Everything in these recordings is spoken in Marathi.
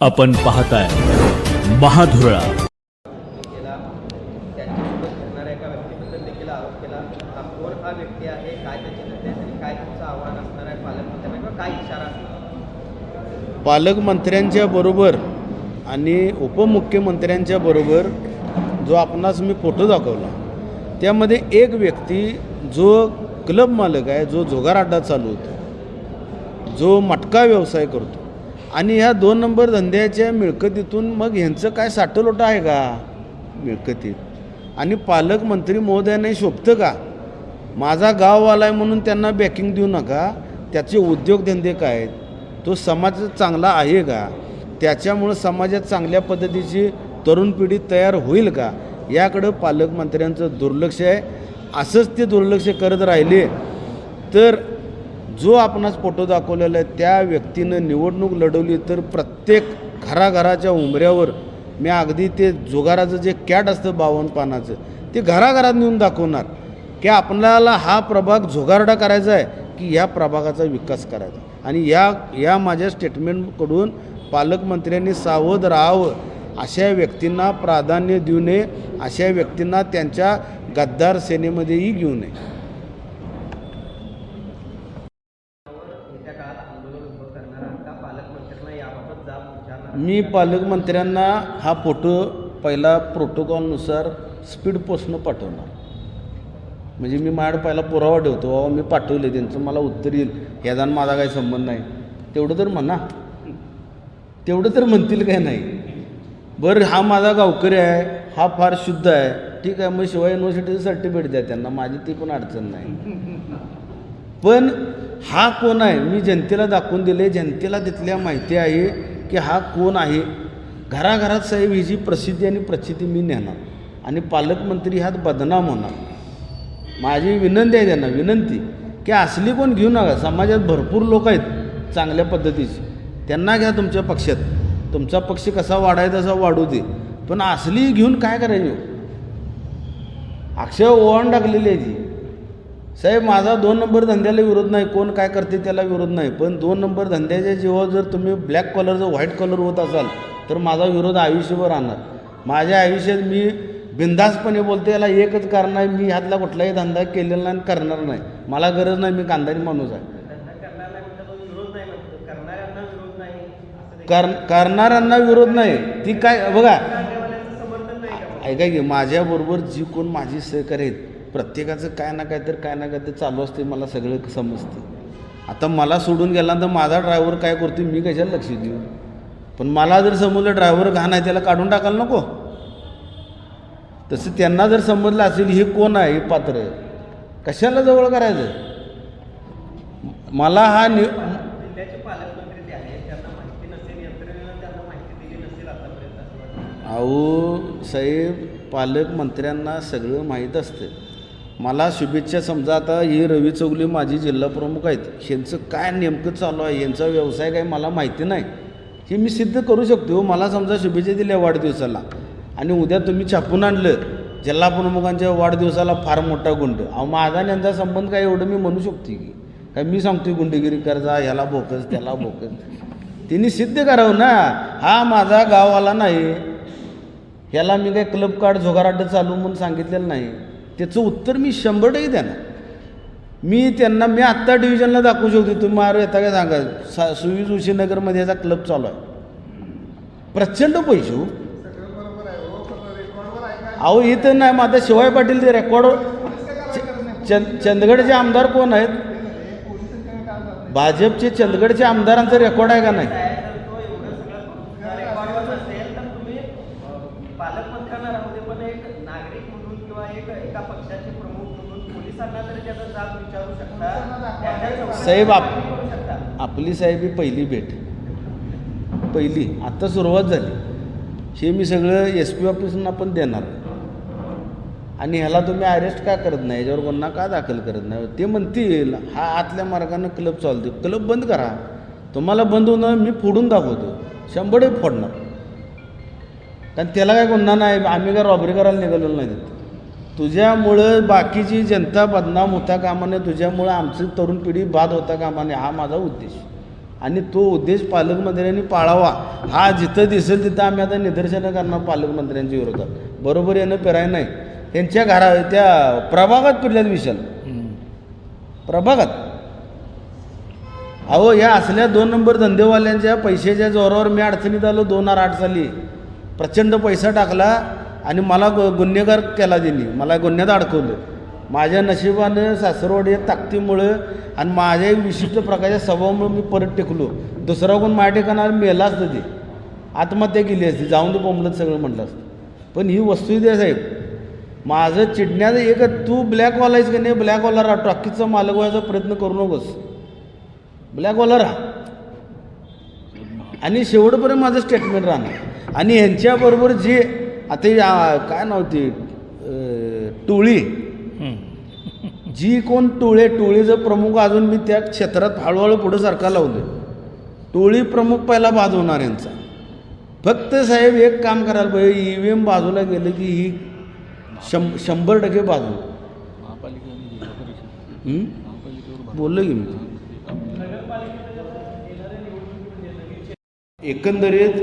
आपण पाहताय महाधुरळा. केला. त्यांच्यासोबत फिरणाऱ्या एका व्यक्तीबद्दल देखील आरोप केला. कोण व्यक्ती आहे? काय त्याचे नेते आहेत? आणि काय तुमचं आव्हान असणार आहे? पालकमंत्र्यांना किंवा काय इशारा असणार आहे? पालकमंत्र्यांच्या बरोबर आणि उपमुख्यमंत्र्यांच्या बरोबर जो आपणास मी फोटो दाखवला त्यामध्ये एक व्यक्ती जो क्लब मालक आहे जो जुगार अड्डा चालवतो जो मटका व्यवसाय करतो आणि ह्या दोन नंबर धंद्याच्या मिळकतीतून मग ह्यांचं काय साठलोटं आहे का? मिळकतीत. आणि पालकमंत्री महोदयाने शोभतं का? माझा गाववाला आहे म्हणून त्यांना बॅकिंग देऊ नका. त्याचे उद्योगधंदे काय आहेत? तो समाज चांगला आहे का? त्याच्यामुळं समाजात चांगल्या पद्धतीची तरुण पिढी तयार होईल का? याकडं पालकमंत्र्यांचं दुर्लक्ष आहे. असंच ते दुर्लक्ष करत राहिले. तर जो आपणास फोटो दाखवलेला आहे त्या व्यक्तीनं निवडणूक लढवली तर प्रत्येक घराघराच्या उंबऱ्यावर मी अगदी ते जुगाराचं जे कॅट असतं बावन्न पानाचं ते घराघरात नेऊन दाखवणार की आपल्याला हा प्रभाग झुगारडा करायचा आहे की या प्रभागाचा विकास करायचा. आणि या या माझ्या स्टेटमेंटकडून पालकमंत्र्यांनी सावध राहावं अशा व्यक्तींना प्राधान्य देऊ नये अशा व्यक्तींना त्यांच्या गद्दार सेनेमध्येही घेऊ नये. मी पालकमंत्र्यांना हा फोटो पहिला प्रोटोकॉलनुसार स्पीड पोस्टनं पाठवणार. म्हणजे मी माझ्याकडे पहिला पुरावा ठेवतो बाबा मी पाठवले त्यांचं मला उत्तर येईल. ह्याचा माझा काही संबंध नाही. तेवढं तर म्हणा. तेवढं तर म्हणतील काय नाही. बरं हा माझा गावकरी आहे हा फार शुद्ध आहे. ठीक आहे मग शिवाय युनिव्हर्सिटीचं सर्टिफिकेट द्या त्यांना. माझी ती पण अडचण नाही. पण हा कोण आहे? मी जनतेला दाखवून दिले जनतेला तिथल्या माहिती आहे. की हा कोण आहे? घराघरात साहेब ही जी प्रसिद्धी आणि प्रचिती मी नेणार आणि पालकमंत्री ह्यात बदनाम होणार. माझी विनंती आहे त्यांना विनंती की असली कोण घेऊ नका. समाजात भरपूर लोक आहेत चांगल्या पद्धतीची. त्यांना घ्या तुमच्या पक्षात. तुमचा पक्ष कसा वाढायचा तसा वाढू दे. पण असली घेऊन काय करायची? अक्षय ओवाण टाकलेली आहे ती. साहेब माझा दोन नंबर धंद्याला विरोध नाही. कोण काय करते त्याला विरोध नाही. पण दोन नंबर धंद्याच्या जेव्हा जर तुम्ही ब्लॅक कलरचं व्हाईट कलर होत असाल तर माझा विरोध आयुष्यभर राहणार. माझ्या आयुष्यात मी बिंदासपणे बोलते याला एकच कारण आहे मी ह्यातला कुठलाही धंदा केलेला नाही आणि करणार नाही. मला गरज नाही मी कांदारी माणूस आहे. करणाऱ्यांना विरोध नाही कर करणाऱ्यांना विरोध नाही. ती काय बघा. ऐका की माझ्याबरोबर जी कोण माझी सहकार्य आहेत प्रत्येकाचं काय ना काय तर काय ना काय तर चालू असते मला सगळं समजते आता मला सोडून गेल्यानंतर माझा ड्रायव्हर काय करतो मी कशाला लक्ष देऊ? पण मला जर समजलं ड्रायव्हर घाण आहे त्याला काढून टाकायला नको. तसं त्यांना जर समजलं असेल हे कोण आहे हे पात्र कशाला जवळ करायचं? मला हा नि अहो साहेब पालकमंत्र्यांना सगळं माहीत असतं मला शुभेच्छा समजा आता ही रवी चौगली माझी जिल्हाप्रमुख आहेत. ह्यांचं काय नेमकं चालू आहे? यांचा व्यवसाय काय मला माहिती नाही. हे मी सिद्ध करू शकतो. मला समजा शुभेच्छा दिल्या वाढदिवसाला. आणि उद्या तुम्ही छापून आणलं जिल्हाप्रमुखांच्या वाढदिवसाला फार मोठा गुंड. अहो माझा आणि यांचा संबंध काय एवढं मी म्हणू शकतो की. काय मी सांगतोय गुंडगिरी करजा ह्याला भोकस त्याला भोकस त्यांनी सिद्ध करावं ना. हा माझा गाववाला नाही. ह्याला मी काय क्लब कार्ड झोगाराट चालू म्हणून सांगितलेलं नाही. त्याचं उत्तर मी शंभर टक्के देणार. मी त्यांना मी आत्ता डिव्हिजनला दाखवू शकतो. तुम्ही मारू येता काय सांगा? सा सुईज जोशीनगरमध्ये याचा क्लब चालू आहे. प्रचंड पैसे हो. अहो इथं नाही मग आता शिवाय पाटील ते रेकॉर्ड चंद चंदगडचे आमदार कोण आहेत? भाजपचे चंदगडचे आमदारांचं रेकॉर्ड आहे का नाही जर तो एवढं सगळं रेकॉर्डवर नसेल तर तुम्ही अं, पालकमंत्र्यांना राहू दे पण एक नागरिक म्हणून किंवा एक एका पक्षाचे प्रमुख म्हणून पोलिसांना तरी त्याचा जाब विचारू शकता त्यांच्या चौकशीत साहेब, आप- आपली साहेब ही पहिली भेट. पहिली. आत्ता सुरुवात झाली. हे मी सगळं एस पी ऑफिसना पण देणार. आणि ह्याला तुम्ही अरेस्ट का करत नाही? याच्यावर गुन्हा का दाखल करत नाही? ते म्हणतील हा आतल्या मार्गानं क्लब चालतो क्लब बंद करा. तुम्हाला बंद होणं मी फोडून दाखवतो. शंभरही फोडणार. कारण त्याला काय गुन्हा नाही. आम्ही काय रॉबरी करायला निघालेलो नाही तिथं. तुझ्यामुळं बाकीची जनता बदनाम होता कामा नये तुझ्यामुळं आमची तरुण पिढी बाद होता कामा नये हा माझा उद्देश. आणि तो उद्देश पालकमंत्र्यांनी पाळावा. हा जिथं दिसेल तिथं आम्ही आता निदर्शनं करणार पालकमंत्र्यांच्या विरोधात. बरोबर यानं पेराय? नाही. त्यांच्या घरा त्या प्रभागात फिरल्यात विशाल. प्रभागात. अहो या असल्या दोन नंबर धंदेवाल्यांच्या पैशाच्या जोरावर मी अडचणीत आलो दोन हजार आठ साली. प्रचंड पैसा टाकला आणि मला गु गुन्हेगार केला त्यांनी. मला गुन्ह्यात अडकवलं. माझ्या नशिबानं सासरवाडी ताकदीमुळं आणि माझ्या विशिष्ट प्रकारच्या स्वभावामुळे मी परत टेकलो. दुसरा कोण माझ्या ठिकाणावर मेला असतं ते. आत्महत्या केली असती. जाऊन ते बोंबलत सगळं म्हटलं असतं. पण ही वस्तू द्या साहेब. माझं चिडण्याचं एक तू ब्लॅकवाला आहेस की नाही? ब्लॅकवाला राहा. टॉकीचा मालक व्हायचा प्रयत्न करू नकोस. ब्लॅकवाला राहा. आणि शेवटपर्यंत माझं स्टेटमेंट राहणार. आणि ह्यांच्याबरोबर जे आता काय नव्हती टोळी. जी कोण टोळे टोळीचं प्रमुख अजून मी त्या क्षेत्रात हळूहळू पुढं सारखा लावलं टोळी प्रमुख पहिला बाद होणार यांचा. फक्त साहेब एक काम करायला पाहिजे. ई व्ही एम बाजूला गेलं की ही शं शंभर टक्के बाजू? बोललो की मी. एकंदरीत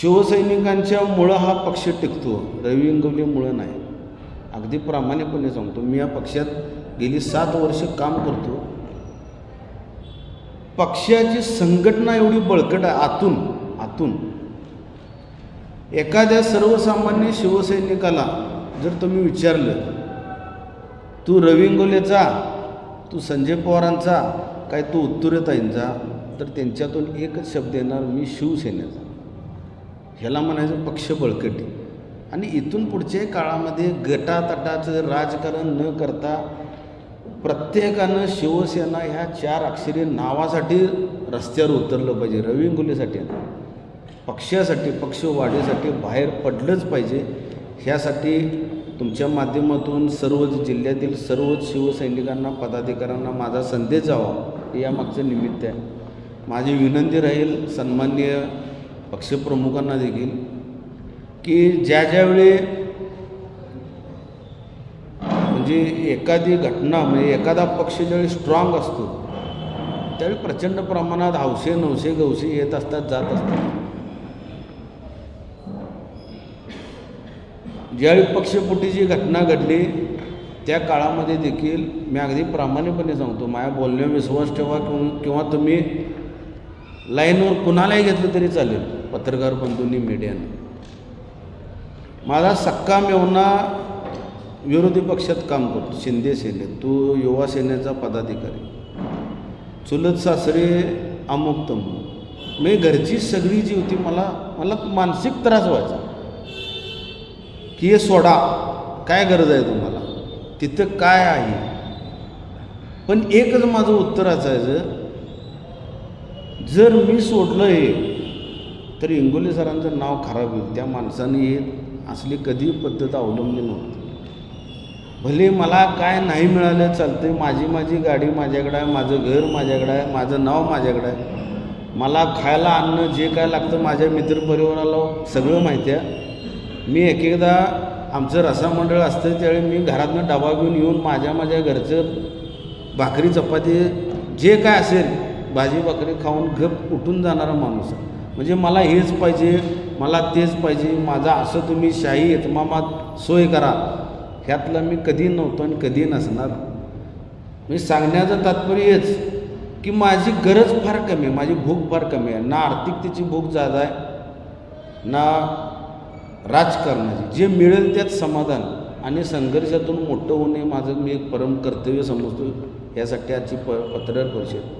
शिवसैनिकांच्या मुळं हा पक्ष टिकतो. रवी इंगवलेमुळं नाही. अगदी प्रामाणिकपणे सांगतो मी या पक्षात गेली सात वर्ष काम करतो. पक्षाची संघटना एवढी बळकट आहे आतून आतून. एखाद्या सर्वसामान्य शिवसैनिकाला जर तुम्ही विचारलं तू रविंगोलेचा तू संजय पवारांचा काय तू उत्तुरेताईंचा तर त्यांच्यातून एकच शब्द येणार मी शिवसेनेचा ह्याला म्हणायचं पक्ष बळकटी. आणि इथून पुढच्या काळामध्ये गटातटाचं राजकारण न करता प्रत्येकानं शिवसेना ह्या चार अक्षरी नावासाठी रस्त्यावर उतरलं पाहिजे. रविंगुलीसाठी पक्षासाठी पक्ष वाढीसाठी बाहेर पडलंच पाहिजे. ह्यासाठी तुमच्या माध्यमातून सर्वच जिल्ह्यातील सर्वच शिवसैनिकांना पदाधिकाऱ्यांना माझा संदेश जावा हे यामागचं निमित्त आहे. माझी विनंती राहील सन्माननीय पक्षप्रमुखांना देखील की ज्या ज्यावेळी म्हणजे एखादी घटना म्हणजे एखादा पक्ष ज्यावेळी स्ट्रॉंग असतो त्यावेळी प्रचंड प्रमाणात हौसे नवसे गवसे येत असतात जात असतात. ज्यावेळी पक्षपुटीची घटना घडली त्या काळामध्ये देखील मी अगदी प्रामाणिकपणे सांगतो माझ्या बोलण्यावर विश्वास ठेवा किंवा किंवा तुम्ही लाईनवर कुणालाही घेतलं तरी चालेल. पत्रकार बंधूंनी मीडियाने. माझा सक्का मेवना विरोधी पक्षात काम करतो शिंदे सेनेत. तो युवा सेनेचा पदाधिकारी. चुलत सासरे अमुक तमुक. मी घरची सगळी जी होती मला मला मानसिक त्रास व्हायचा. की हे सोडा काय गरज आहे तुम्हाला? तिथं काय आहे? पण एकच माझं उत्तर असायचं जर मी सोडलं हे तर इंगोले सरांचं नाव खराब होईल. त्या माणसाने येत असली कधी पद्धत अवलंबली नव्हती. भले मला काय नाही मिळालं चालतं माझी माझी गाडी माझ्याकडं आहे माझं घर माझ्याकडं आहे माझं नाव माझ्याकडं आहे. मला खायला अन्न जे काय लागतं माझ्या मित्रपरिवाराला सगळं माहिती आहे. मी एक एकदा आमचं रसामंडळ असतं त्यावेळी मी घरातनं डबा घेऊन येऊन माझ्या माझ्या घरचं भाकरी चपाती जे काय असेल भाजी भाकरी खाऊन गप उठून जाणारा माणूस आहे. म्हणजे मला हेच पाहिजे मला तेच पाहिजे माझा असं तुम्ही शाही इतमामात सोय करा. ह्यातलं मी कधी नव्हतो आणि कधी नसणार. मी सांगण्याचं तात्पर्य हेच की माझी गरज फार कमी आहे माझी भूक फार कमी आहे. ना आर्थिकतेची भूक जादा आहे ना राजकारणाची. जे मिळेल त्यात समाधान आणि संघर्षातून मोठं होणे माझं मी एक परम कर्तव्य समजतो. यासाठी आजची प पत्रकार परिषद.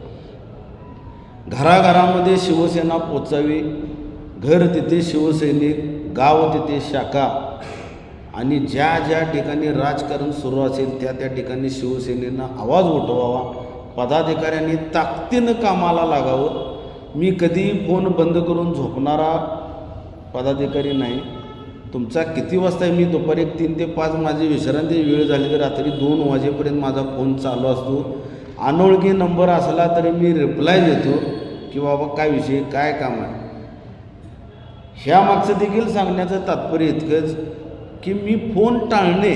घराघरामध्ये शिवसेना पोचावी घर तिथे शिवसैनिक गाव तिथे शाखा. आणि ज्या ज्या ठिकाणी राजकारण सुरू असेल त्या त्या ठिकाणी शिवसेनेनं आवाज उठवावा पदाधिकाऱ्यांनी ताकदीनं कामाला लागावं. मी कधीही फोन बंद करून झोपणारा पदाधिकारी नाही. तुमचा किती वाजता आहे? मी दुपारी एक तीन ते पाच माझी विश्रांती वेळ झाली तर रात्री दोन वाजेपर्यंत माझा फोन चालू असतो. अनोळखी नंबर असला तरी मी रिप्लाय देतो की बाबा काय विषय काय काम आहे. ह्या मागचं देखील सांगण्याचं तात्पर्य इतकंच की मी फोन टाळणे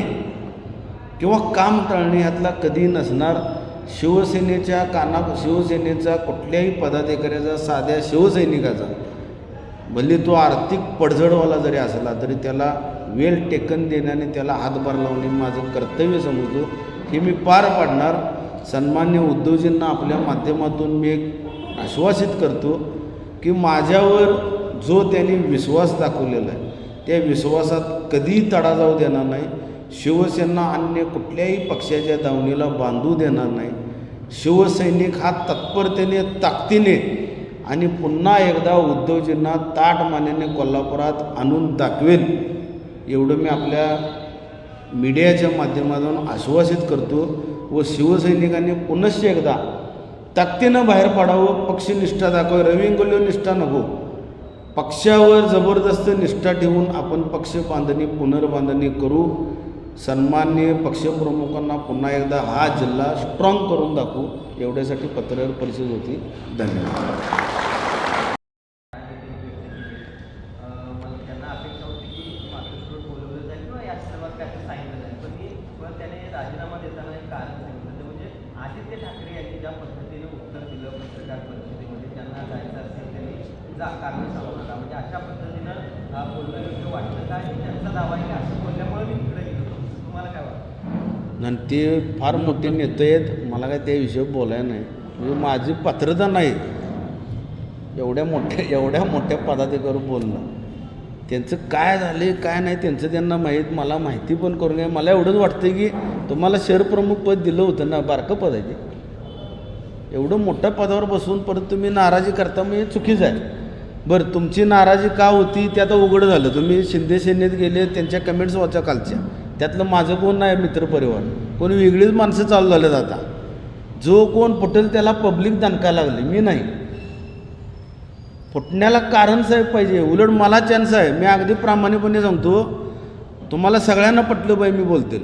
किंवा काम टाळणे ह्यातला कधी नसणार. शिवसेनेच्या काना शिवसेनेचा कुठल्याही पदाधिकाऱ्याचा साध्या शिवसैनिकाचा भले तो आर्थिक पडझडवाला जरी असला तरी त्याला वेल टेकन देण्याने त्याला हातभार लावणे माझं कर्तव्य समजतो. हे मी पार पाडणार. सन्मान्य उद्धवजींना आपल्या माध्यमातून मी एक आश्वासित करतो की माझ्यावर जो त्यांनी विश्वास दाखवलेला आहे त्या विश्वासात कधीही तडा जाऊ देणार नाही. शिवसेना अन्य कुठल्याही पक्षाच्या दावणीला बांधू देणार नाही. शिवसैनिक हा तत्परतेने ताकदीने आणि पुन्हा एकदा उद्धवजींना ताट मानेने कोल्हापुरात आणून दाखवेल एवढं मी आपल्या मीडियाच्या माध्यमातून आश्वासित करतो. व शिवसैनिकांनी पुनश्च एकदा ताकदीनं बाहेर पडावं पक्षनिष्ठा दाखव रविंगोल्यो निष्ठा नको. पक्षावर जबरदस्त निष्ठा ठेवून आपण पक्ष बांधणी पुनर्बांधणी करू. सन्मान्य पक्षप्रमुखांना पुन्हा एकदा हा जिल्हा स्ट्रॉंग करून दाखवू. एवढ्यासाठी पत्रकार परिषद होती. धन्यवाद अं, मला त्यांना अपेक्षा होती की मातोश्रीवर बोलवलं जाईल किंवा या संदर्भात काहीतरी सांगितलं जाईल पण मी पण त्याने राजीनामा देताना एक कारण सांगितलं ते म्हणजे आदित्य ठाकरे यांनी ज्या पद्धतीने उत्तर दिलं पत्रकार परिषदेमध्ये त्यांना जायचं असेल त्यांनी जा कारण सांगू नका. म्हणजे अशा पद्धतीनं बोलणं योग्य वाटलं काय त्यांचा दावा आहे की? असं बोलल्यामुळे मी तिकडे गेलो. तुम्हाला काय वाटतं? नाही ते फार मोठे नेते आहेत. मला काय त्या विषयी बोलायला नाही. म्हणजे माझी पात्रता नाही. एवढ्या मोठ्या एवढ्या मोठ्या पदाधिकारी बोलणं. त्यांचं काय झाले काय नाही त्यांचं त्यांना माहीत. मला माहिती पण करून घ्या. मला एवढंच वाटतं की तुम्हाला शहर प्रमुख पद दिलं होतं ना बारकं पद आहे ते. एवढं मोठ्या पदावर बसून परत तुम्ही नाराजी करता म्हणजे चुकीचं आहे. बरं तुमची नाराजी का होती ते आता उघड झालं. तुम्ही शिंदे सेनेत गेले त्यांच्या कमेंट्स वाचा कालच्या त्यातलं माझं कोण नाही मित्रपरिवार. कोण वेगळीच माणसं चालू झालेत आता. जो कोण फुटेल त्याला पब्लिक दणका लागली. मी नाही. फुटण्याला कारण साहेब पाहिजे. उलट मला चान्स आहे. मी अगदी प्रामाणिकपणे सांगतो तुम्हाला सगळ्यांना पटलं पाहिजे मी बोलते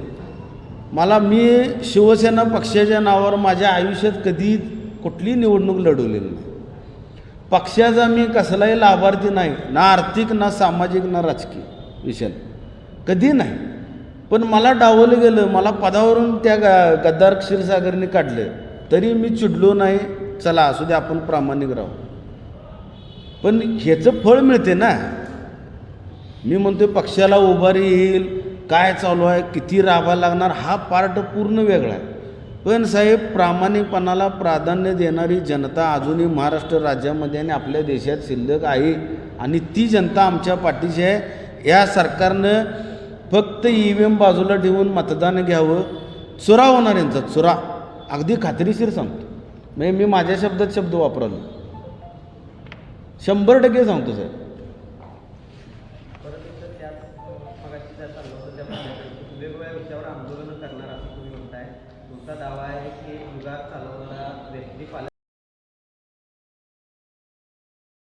मला मी शिवसेना पक्षाच्या नावावर माझ्या आयुष्यात कधी कुठलीही निवडणूक लढवलेली नाही. पक्षाचा मी कसलाही लाभार्थी नाही ना आर्थिक ना सामाजिक ना राजकीय विषय. कधी नाही. पण मला डावलं गेलं मला पदावरून त्या ग गद्दार क्षीरसागरने काढलं तरी मी चिडलो नाही चला असू दे आपण प्रामाणिक राहू. पण ह्याचं फळ मिळते ना. मी म्हणतो पक्षाला उभारी येईल काय चालू आहे किती राबा लागणार हा पार्ट पूर्ण वेगळा आहे. पण साहेब प्रामाणिकपणाला प्राधान्य देणारी जनता अजूनही महाराष्ट्र राज्यामध्ये आणि आपल्या देशात शिल्लक आहे आणि ती जनता आमच्या पाठीशी आहे. या सरकारनं फक्त ई व्ही एम बाजूला ठेवून मतदान घ्यावं. चुरा होणार यांचा चुरा. अगदी खात्रीशीर सांगतो. म्हणजे मी माझ्या शब्दात शब्द वापरलो. शंभर टक्के सांगतो साहेब.